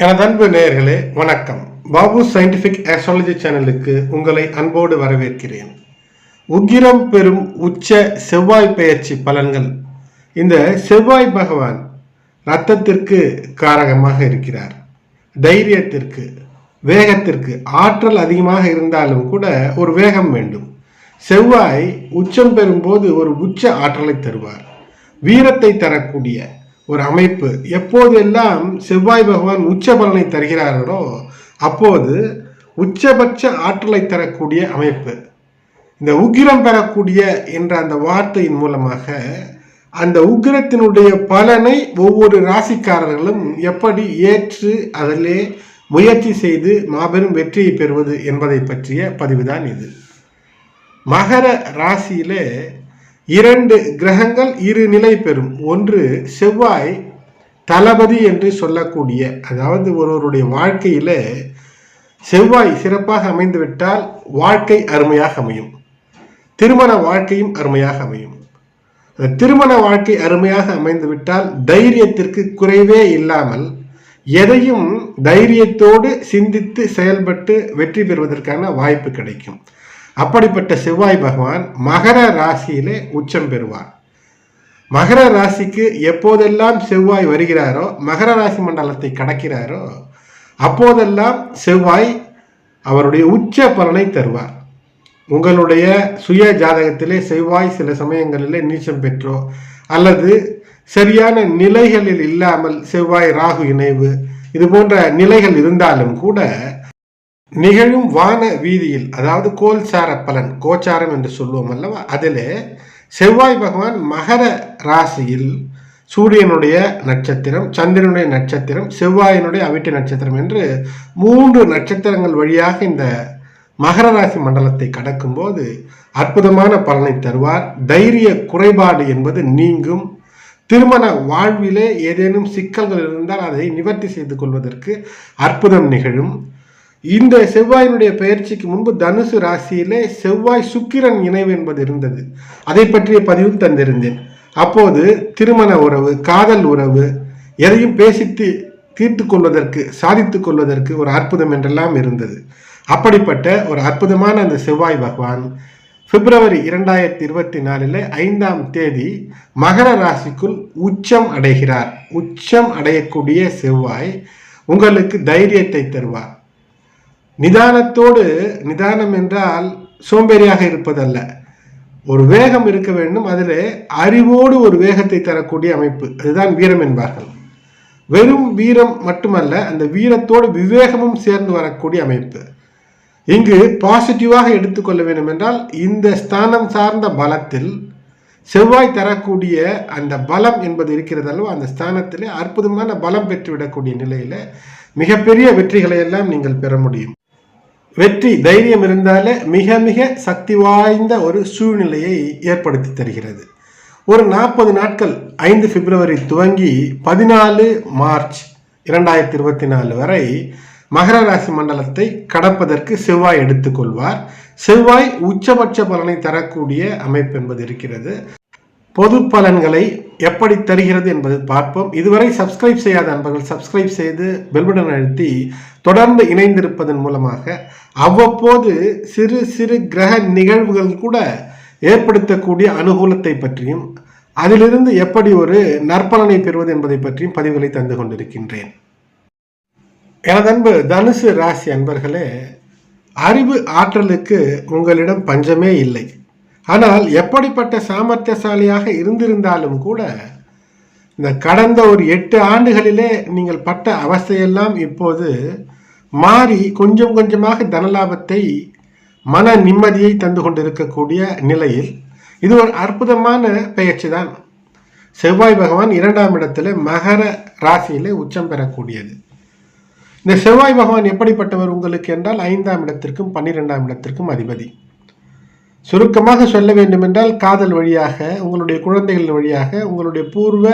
எனது அன்பு நேயர்களே வணக்கம். பாபு சயின்டிஃபிக் ஆஸ்ட்ராலஜி சேனலுக்கு உங்களை அன்போடு வரவேற்கிறேன். உக்கிரம் பெறும் உச்ச செவ்வாய் பெயர்ச்சி பலன்கள். இந்த செவ்வாய் பகவான் ரத்தத்திற்கு காரகமாக இருக்கிறார். தைரியத்திற்கு வேகத்திற்கு ஆற்றல் அதிகமாக இருந்தாலும் கூட ஒரு வேகம் வேண்டும். செவ்வாய் உச்சம் பெறும்போது ஒரு உச்ச ஆற்றலை தருவார். வீரத்தை தரக்கூடிய ஒரு அமைப்பு. எப்போதெல்லாம் செவ்வாய் பகவான் உச்ச பலனை தருகிறார்களோ அப்போது உச்சபட்ச ஆற்றலை தரக்கூடிய அமைப்பு. இந்த உக்கிரம் பெறக்கூடிய என்ற அந்த வார்த்தையின் மூலமாக அந்த உக்கிரத்தினுடைய பலனை ஒவ்வொரு ராசிக்காரர்களும் எப்படி ஏற்று அதிலே முயற்சி செய்து மாபெரும் வெற்றியை பெறுவது என்பதை பற்றிய பதிவுதான் இது. மகர ராசியிலே இரண்டு கிரகங்கள் இரு நிலை பெறும். ஒன்று செவ்வாய் தளபதி என்று சொல்லக்கூடிய அதாவது ஒருவருடைய வாழ்க்கையில செவ்வாய் சிறப்பாக அமைந்துவிட்டால் வாழ்க்கை அருமையாக அமையும். திருமண வாழ்க்கையும் அருமையாக அமையும். திருமண வாழ்க்கை அருமையாக அமைந்துவிட்டால் தைரியத்திற்கு குறைவே இல்லாமல் எதையும் தைரியத்தோடு சிந்தித்து செயல்பட்டு வெற்றி பெறுவதற்கான வாய்ப்பு கிடைக்கும். அப்படிப்பட்ட செவ்வாய் பகவான் மகர ராசியிலே உச்சம் பெறுவார். மகர ராசிக்கு எப்போதெல்லாம் செவ்வாய் வருகிறாரோ மகர ராசி மண்டலத்தை கடக்கிறாரோ அப்போதெல்லாம் செவ்வாய் அவருடைய உச்ச பலனை தருவார். உங்களுடைய சுய ஜாதகத்திலே செவ்வாய் சில சமயங்களிலே நீச்சம் பெற்றோ அல்லது சரியான நிலைகளில் இல்லாமல் செவ்வாய் ராகு இணைவு இது போன்ற நிலைகள் இருந்தாலும் கூட நிகழும் வான வீதியில் அதாவது கோல்சார பலன் கோச்சாரம் என்று சொல்லுவோம் அல்லவா? அதில் செவ்வாய் பகவான் மகர ராசியில் சூரியனுடைய நட்சத்திரம் சந்திரனுடைய நட்சத்திரம் செவ்வாயினுடைய அவிட்டு நட்சத்திரம் என்று மூன்று நட்சத்திரங்கள் வழியாக இந்த மகர ராசி மண்டலத்தை கடக்கும்போது அற்புதமான பலனை தருவார். தைரிய குறைபாடு என்பது நீங்கும். திருமண வாழ்விலே ஏதேனும் சிக்கல்கள் இருந்தால் அதை நிவர்த்தி செய்து கொள்வதற்கு அற்புதம் நிகழும். இந்த செவ்வாயினுடைய பயிற்சிக்கு முன்பு தனுசு ராசியிலே செவ்வாய் சுக்கிரன் இணைவு என்பது இருந்தது. அதை பற்றிய பதிவும் தந்திருந்தேன். அப்போது திருமண உறவு காதல் உறவு எதையும் பேசித்து தீர்த்து கொள்வதற்கு சாதித்து கொள்வதற்கு ஒரு அற்புதம் என்றெல்லாம் இருந்தது. அப்படிப்பட்ட ஒரு அற்புதமான அந்த செவ்வாய் பகவான் பிப்ரவரி இரண்டாயிரத்தி இருபத்தி நாலில் ஐந்தாம் தேதி மகர ராசிக்குள் உச்சம் அடைகிறார். உச்சம் அடையக்கூடிய செவ்வாய் உங்களுக்கு தைரியத்தை தருவார். நிதானத்தோடு நிதானம் என்றால் சோம்பேறியாக இருப்பதல்ல. ஒரு வேகம் இருக்க வேண்டும் அதில் அறிவோடு ஒரு வேகத்தை தரக்கூடிய அமைப்பு. அதுதான் வீரம் என்பார்கள். வெறும் வீரம் மட்டுமல்ல அந்த வீரத்தோடு விவேகமும் சேர்ந்து வரக்கூடிய அமைப்பு. இங்கு பாசிட்டிவாக எடுத்துக்கொள்ள வேண்டும் என்றால் இந்த ஸ்தானம் சார்ந்த பலத்தில் செவ்வாய் தரக்கூடிய அந்த பலம் என்பது இருக்கிறது அல்லவா அந்த ஸ்தானத்திலே அற்புதமான பலம் பெற்றுவிடக்கூடிய நிலையில் மிகப்பெரிய வெற்றிகளை எல்லாம் நீங்கள் பெற முடியும். வெற்றி தைரியம் இருந்தாலே மிக மிக சக்தி வாய்ந்த ஒரு சூழ்நிலையை ஏற்படுத்தி தருகிறது. ஒரு நாற்பது நாட்கள் ஐந்து பிப்ரவரி துவங்கி பதினாலு மார்ச் இரண்டாயிரத்தி இருபத்தி நாலு வரை மகர ராசி மண்டலத்தை கடப்பதற்கு செவ்வாய் எடுத்துக்கொள்வார். செவ்வாய் உச்சபட்ச பலனை தரக்கூடிய அமைப்பு என்பது இருக்கிறது. பொது பலன்களை எப்படி தருகிறது என்பதை பார்ப்போம். இதுவரை சப்ஸ்கிரைப் செய்யாத நண்பர்கள் சப்ஸ்கிரைப் செய்து பெல்பட்டன் அழுத்தி தொடர்ந்து இணைந்திருப்பதன் மூலமாக அவ்வப்போது சிறு சிறு கிரக நிகழ்வுகள் கூட ஏற்படுத்தக்கூடிய அனுகூலத்தை பற்றியும் அதிலிருந்து எப்படி ஒரு நற்பலனை பெறுவது என்பதை பற்றியும் பதிவுகளை தந்து கொண்டிருக்கின்றேன். எனது அன்பு தனுசு ராசி அன்பர்களே அறிவு ஆற்றலுக்கு உங்களிடம் பஞ்சமே இல்லை. ஆனால் எப்படிப்பட்ட சாமர்த்தியசாலியாக இருந்திருந்தாலும் கூட இந்த கடந்த ஒரு எட்டு ஆண்டுகளிலே நீங்கள் பட்ட அவஸ்தையெல்லாம் இப்போது மாறி கொஞ்சம் கொஞ்சமாக தனலாபத்தை மன நிம்மதியை தந்து கொண்டிருக்கக்கூடிய நிலையில் இது ஒரு அற்புதமான பெயர்ச்சி தான் செவ்வாய் பகவான் இரண்டாம் இடத்துல மகர ராசியிலே உச்சம் பெறக்கூடியது. இந்த செவ்வாய் பகவான் எப்படிப்பட்டவர் உங்களுக்கு என்றால் ஐந்தாம் இடத்திற்கும் பன்னிரெண்டாம் இடத்திற்கும் அதிபதி. சுருக்கமாக சொல்ல வேண்டுமென்றால் காதல் வழியாக உங்களுடைய குழந்தைகள் வழியாக உங்களுடைய பூர்வ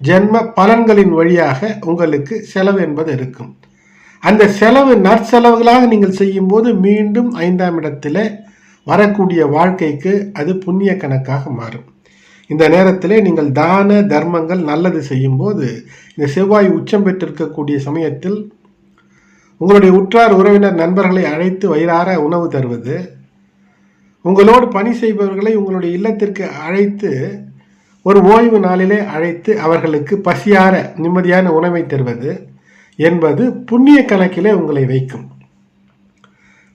ஜென்ம பலன்களின் வழியாக உங்களுக்கு செலவு என்பது இருக்கும். அந்த செலவு நற்செலவுகளாக நீங்கள் செய்யும்போது மீண்டும் ஐந்தாம் இடத்தில் வரக்கூடிய வாழ்க்கைக்கு அது புண்ணிய கணக்காக மாறும். இந்த நேரத்திலே நீங்கள் தான தர்மங்கள் நல்லது செய்யும்போது இந்த செவ்வாய் உச்சம் பெற்றிருக்கக்கூடிய சமயத்தில் உங்களுடைய உற்றார் உறவினர் நண்பர்களை அழைத்து வயிறார உணவு தருவது உங்களோடு பணி செய்பவர்களை உங்களுடைய இல்லத்திற்கு அழைத்து ஒரு ஓய்வு நாளிலே அழைத்து அவர்களுக்கு பசியார நிம்மதியான உணவை தருவது என்பது புண்ணிய கணக்கிலே உங்களை வைக்கும்.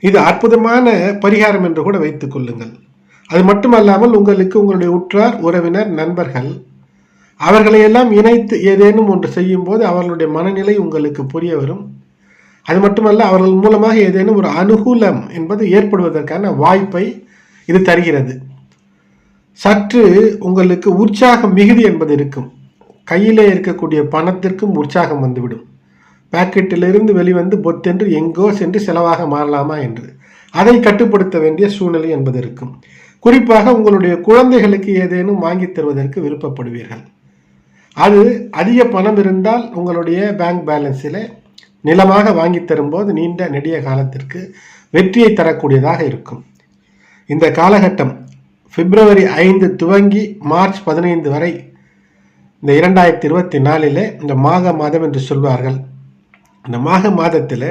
இது அற்புதமான பரிகாரம் என்று கூட வைத்துக் கொள்ளுங்கள். அது மட்டுமல்லாமல் உங்களுக்கு உங்களுடைய உற்றார் உறவினர் நண்பர்கள் அவர்களை எல்லாம் இணைத்து ஏதேனும் ஒன்று செய்யும்போது அவர்களுடைய மனநிலை உங்களுக்கு புரிய வரும். அது மட்டுமல்ல அவர்கள் மூலமாக ஏதேனும் ஒரு அனுகூலம் என்பது ஏற்படுவதற்கான வாய்ப்பை இது தருகிறது. சற்று உங்களுக்கு உற்சாகம் மிகுதி என்பது இருக்கும். கையிலே இருக்கக்கூடிய பணத்திற்கும் உற்சாகம் வந்துவிடும். பாக்கெட்டிலிருந்து வெளிவந்து பொத்தென்று எங்கோ சென்று செலவாக மாறலாமா என்று. அதை கட்டுப்படுத்த வேண்டிய சூழ்நிலை என்பது இருக்கும். குறிப்பாக உங்களுடைய குழந்தைகளுக்கு ஏதேனும் வாங்கி தருவதற்கு விருப்பப்படுவீர்கள். அது அதிக பணம் இருந்தால் உங்களுடைய பேங்க் பேலன்ஸில் நிலமாக வாங்கி தரும்போது நீண்ட நெடிய காலத்திற்கு வெற்றியை தரக்கூடியதாக இருக்கும். இந்த காலகட்டம் பிப்ரவரி ஐந்து துவங்கி மார்ச் பதினைந்து வரை இந்த இரண்டாயிரத்தி இருபத்தி நாலில் இந்த மாக மாதம் என்று சொல்வார்கள். இந்த மாக மாதத்தில்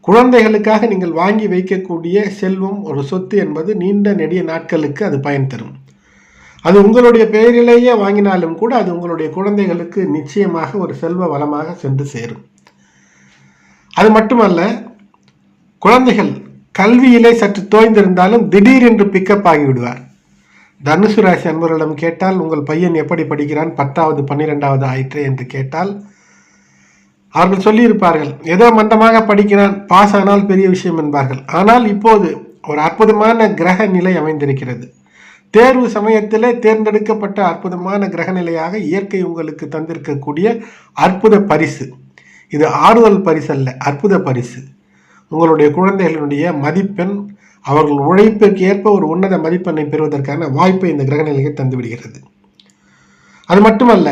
குழந்தைகளுக்காக நீங்கள் வாங்கி வைக்கக்கூடிய செல்வம் ஒரு சொத்து என்பது நீண்ட நெடிய நாட்களுக்கு அது பயன் தரும். அது உங்களுடைய பெயரிலேயே வாங்கினாலும் கூட அது உங்களுடைய குழந்தைகளுக்கு நிச்சயமாக ஒரு செல்வ வளமாக சென்று சேரும். அது மட்டுமல்ல குழந்தைகள் கல்வியிலே சற்று தோய்ந்திருந்தாலும் திடீரென்று பிக்கப் ஆகிவிடுவார். தனுசு ராசி அன்பர்களிடம் கேட்டால் உங்கள் பையன் எப்படி படிக்கிறான்? பத்தாவது பன்னிரெண்டாவது ஆயிற்று? என்று கேட்டால் அவர்கள் சொல்லியிருப்பார்கள் ஏதோ மந்தமாக படிக்கிறான் பாஸ் ஆனால் பெரிய விஷயம் என்பார்கள். ஆனால் இப்போது ஒரு அற்புதமான கிரக நிலை அமைந்திருக்கிறது. தேர்வு சமயத்திலே தேர்ந்தெடுக்கப்பட்ட அற்புதமான கிரக நிலையாக இயற்கை உங்களுக்கு தந்திருக்கக்கூடிய அற்புத பரிசு. இது ஆறுதல் பரிசு அல்ல அற்புத பரிசு. உங்களுடைய குழந்தைகளினுடைய மதிப்பெண் அவர்கள் உழைப்புக்கு ஏற்ப ஒரு உன்னத மதிப்பெண்ணை பெறுவதற்கான வாய்ப்பை இந்த கிரகநிலையை தந்துவிடுகிறது அது மட்டுமல்ல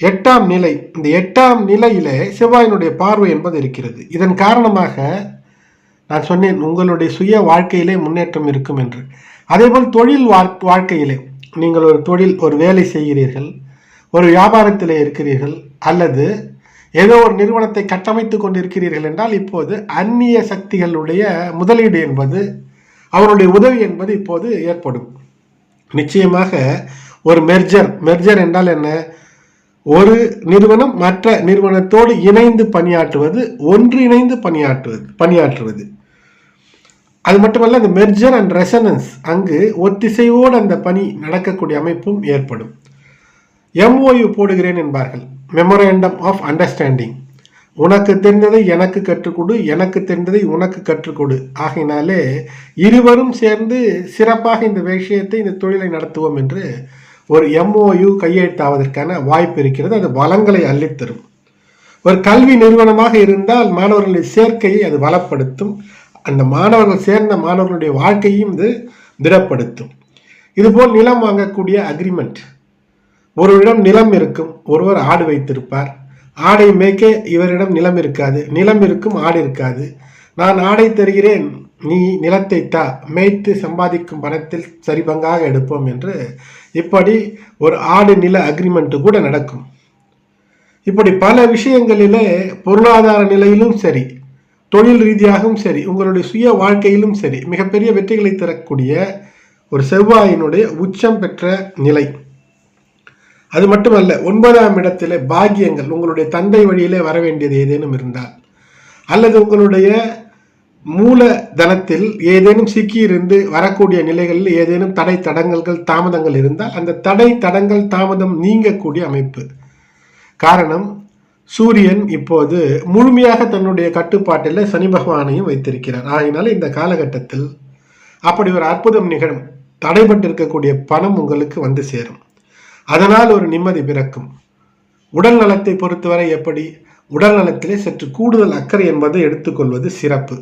எட்டாம் நிலை இந்த எட்டாம் நிலையிலே செவ்வாயினுடைய பார்வை என்பது இருக்கிறது. இதன் காரணமாக நான் சொன்னேன் உங்களுடைய சுய வாழ்க்கையிலே முன்னேற்றம் இருக்கும் என்று. அதேபோல் தொழில் வாழ்க்கையிலே நீங்கள் ஒரு தொழில் ஒரு வேலை செய்கிறீர்கள் ஒரு வியாபாரத்திலே இருக்கிறீர்கள் அல்லது ஏதோ ஒரு நிறுவனத்தை கட்டமைத்து கொண்டிருக்கிறீர்கள் என்றால் இப்போது அந்நிய சக்திகளுடைய முதலீடு என்பது அவருடைய உதவி என்பது இப்போது ஏற்படும். நிச்சயமாக ஒரு மெர்ஜர் மெர்ஜர் என்றால் என்ன? ஒரு நிறுவனம் மற்ற நிறுவனத்தோடு இணைந்து பணியாற்றுவது ஒன்றிணைந்து பணியாற்றுவது பணியாற்றுவது. அது மட்டுமல்ல அந்த மெர்ஜர் அண்ட் ரெசனன்ஸ் அங்கு ஒத்திசைவோடு அந்த பணி நடக்கக்கூடிய அமைப்பும் ஏற்படும். எம்ஓயு போடுகிறேன் என்பார்கள். மெமோரேண்டம் ஆஃப் அண்டர்ஸ்டாண்டிங் உனக்கு தெரிந்ததை எனக்கு கற்றுக்கொடு எனக்கு தெரிந்ததை உனக்கு கற்றுக்கொடு. ஆகினாலே இருவரும் சேர்ந்து சிறப்பாக இந்த விஷயத்தை இந்த தொழிலை நடத்துவோம் என்று ஒரு எம்ஓயு கையெழுத்தாவதற்கான வாய்ப்பு இருக்கிறது. அது வளங்களை அள்ளித்தரும். ஒரு கல்வி நிறுவனமாக இருந்தால் மாணவர்களுடைய சேர்க்கையை அது வளப்படுத்தும். அந்த மாணவர்கள் சேர்ந்த மாணவர்களுடைய வாழ்க்கையும் இது திடப்படுத்தும். இதுபோல் நிலம் வாங்கக்கூடிய அக்ரிமெண்ட் ஒருவரிடம் நிலம் இருக்கும் ஒருவர் ஆடு வைத்திருப்பார். ஆடை மேய்க்க இவரிடம் நிலம் இருக்காது நிலம் இருக்கும் ஆடு இருக்காது. நான் ஆடை தருகிறேன் நீ நிலத்தை தா மேய்த்து சம்பாதிக்கும் பணத்தில் சரிபங்காக எடுப்போம் என்று. இப்படி ஒரு ஆடு நில அக்ரிமெண்ட் கூட நடக்கும். இப்படி பல விஷயங்களிலே பொருளாதார நிலையிலும் சரி தொழில் ரீதியாகவும் சரி உங்களுடைய சுய வாழ்க்கையிலும் சரி மிகப்பெரிய வெற்றிகளை தரக்கூடிய ஒரு செவ்வாயினுடைய உச்சம் பெற்ற நிலை. அது மட்டுமல்ல ஒன்பதாம் இடத்திலே பாக்கியங்கள் உங்களுடைய தந்தை வழியிலே வர வேண்டியது ஏதேனும் இருந்தால் அல்லது உங்களுடைய மூல தனத்தில் ஏதேனும் சிக்கியிருந்து வரக்கூடிய நிலைகளில் ஏதேனும் தடை தடங்கல்கள் தாமதங்கள் இருந்தால் அந்த தடை தடங்கள் தாமதம் நீங்கக்கூடிய அமைப்பு. காரணம் சூரியன் இப்போது முழுமையாக தன்னுடைய கட்டுப்பாட்டில் சனி பகவானையும் வைத்திருக்கிறார். ஆகினால இந்த காலகட்டத்தில் அப்படி ஒரு அற்புதம் நிகழும் தடைபட்டிருக்கக்கூடிய பணம் உங்களுக்கு வந்து சேரும். அதனால் ஒரு நிம்மதி பிறக்கும். உடல் நலத்தை பொறுத்தவரை எப்படி? உடல் நலத்திலே சற்று கூடுதல் அக்கறை என்பதை எடுத்துக்கொள்வது சிறப்பு.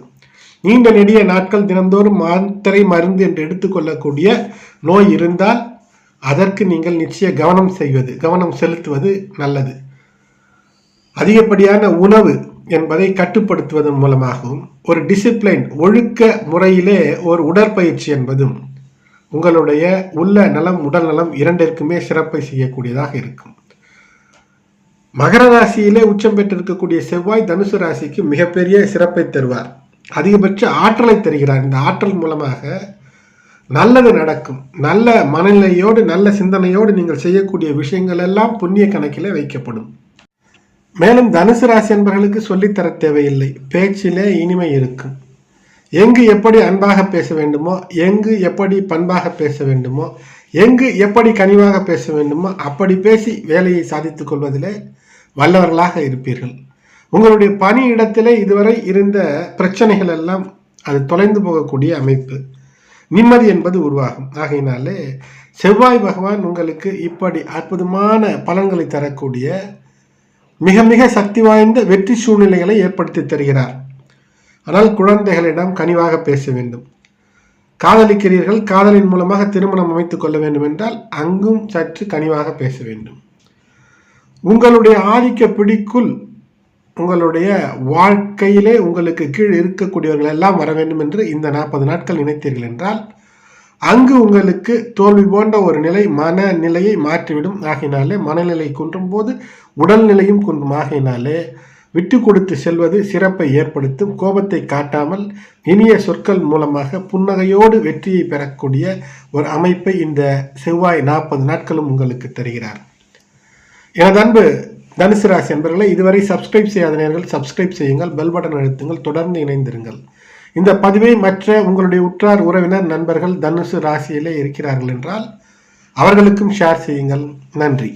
நீண்ட நெடிய நாட்கள் தினந்தோறும் மாத்திரை மருந்து என்று எடுத்துக்கொள்ளக்கூடிய நோய் இருந்தால் அதற்கு நீங்கள் நிச்சய கவனம் செய்வது கவனம் செலுத்துவது நல்லது. அதிகப்படியான உணவு என்பதை கட்டுப்படுத்துவதன் மூலமாகவும் ஒரு டிசிப்ளைன் ஒழுக்க முறையிலே ஒரு உடற்பயிற்சி என்பதும் உங்களுடைய உள்ள நலம் உடல் நலம் இரண்டிற்குமே சிறப்பை செய்யக்கூடியதாக இருக்கும். மகர ராசியிலே உச்சம் பெற்றிருக்கக்கூடிய செவ்வாய் தனுசு ராசிக்கு மிகப்பெரிய சிறப்பை தருவார். அதிகபட்ச ஆற்றலை தருகிறார். இந்த ஆற்றல் மூலமாக நல்லது நடக்கும். நல்ல மனநிலையோடு நல்ல சிந்தனையோடு நீங்கள் செய்யக்கூடிய விஷயங்கள் எல்லாம் புண்ணிய கணக்கில் வைக்கப்படும். மேலும் தனுசு ராசி என்பவர்களுக்கு சொல்லித்தர தேவையில்லை. பேச்சிலே இனிமை இருக்கும். எங்கு எப்படி அன்பாக பேச வேண்டுமோ எங்கு எப்படி பண்பாக பேச வேண்டுமோ எங்கு எப்படி கனிவாக பேச வேண்டுமோ அப்படி பேசி வேலையை சாதித்துக் கொள்வதிலே வல்லவர்களாக இருப்பீர்கள். உங்களுடைய பணி இடத்திலே இதுவரை இருந்த பிரச்சனைகள் எல்லாம் அது தொலைந்து போகக்கூடிய அமைப்பு. நிம்மதி என்பது உருவாகும். ஆகையினாலே செவ்வாய் பகவான் உங்களுக்கு இப்படி அற்புதமான பலன்களை தரக்கூடிய மிக மிக சக்தி வாய்ந்த வெற்றி சூழ்நிலைகளை ஏற்படுத்தி தருகிறார். ஆனால் குழந்தைகளிடம் கனிவாக பேச வேண்டும். காதலிக்கிறீர்கள் காதலின் மூலமாக திருமணம் அமைத்துக் கொள்ள வேண்டும் என்றால் அங்கும் சற்று கனிவாக பேச வேண்டும். உங்களுடைய ஆதிக்க பிடிக்குள் உங்களுடைய வாழ்க்கையிலே உங்களுக்கு கீழ் இருக்கக்கூடியவர்கள் எல்லாம் வர வேண்டும் என்று இந்த நாற்பது நாட்கள் நினைத்தீர்கள் என்றால் அங்கு உங்களுக்கு தோல்வி போன்ற ஒரு நிலை மனநிலையை மாற்றிவிடும். ஆகினாலே மனநிலை குன்றும் போது உடல்நிலையும் குன்றும். ஆகினாலே விட்டு கொடுத்து செல்வது சிறப்பை ஏற்படுத்தும். கோபத்தை காட்டாமல் இனிய சொற்கள் மூலமாக புன்னகையோடு வெற்றியை பெறக்கூடிய ஒரு அமைப்பை இந்த செவ்வாய் நாற்பது நாட்களும் உங்களுக்கு தருகிறார். எனது அன்பு தனுசு ராசி என்பர்களை இதுவரை சப்ஸ்கிரைப் செய்யாத நேர்கள் சப்ஸ்கிரைப் செய்யுங்கள் பெல் பட்டன் அழுத்துங்கள் தொடர்ந்து இணைந்திருங்கள். இந்த பதிவை மற்ற உங்களுடைய உற்றார் உறவினர் நண்பர்கள் தனுசு ராசியிலே இருக்கிறார்கள் என்றால் அவர்களுக்கும் ஷேர் செய்யுங்கள். நன்றி.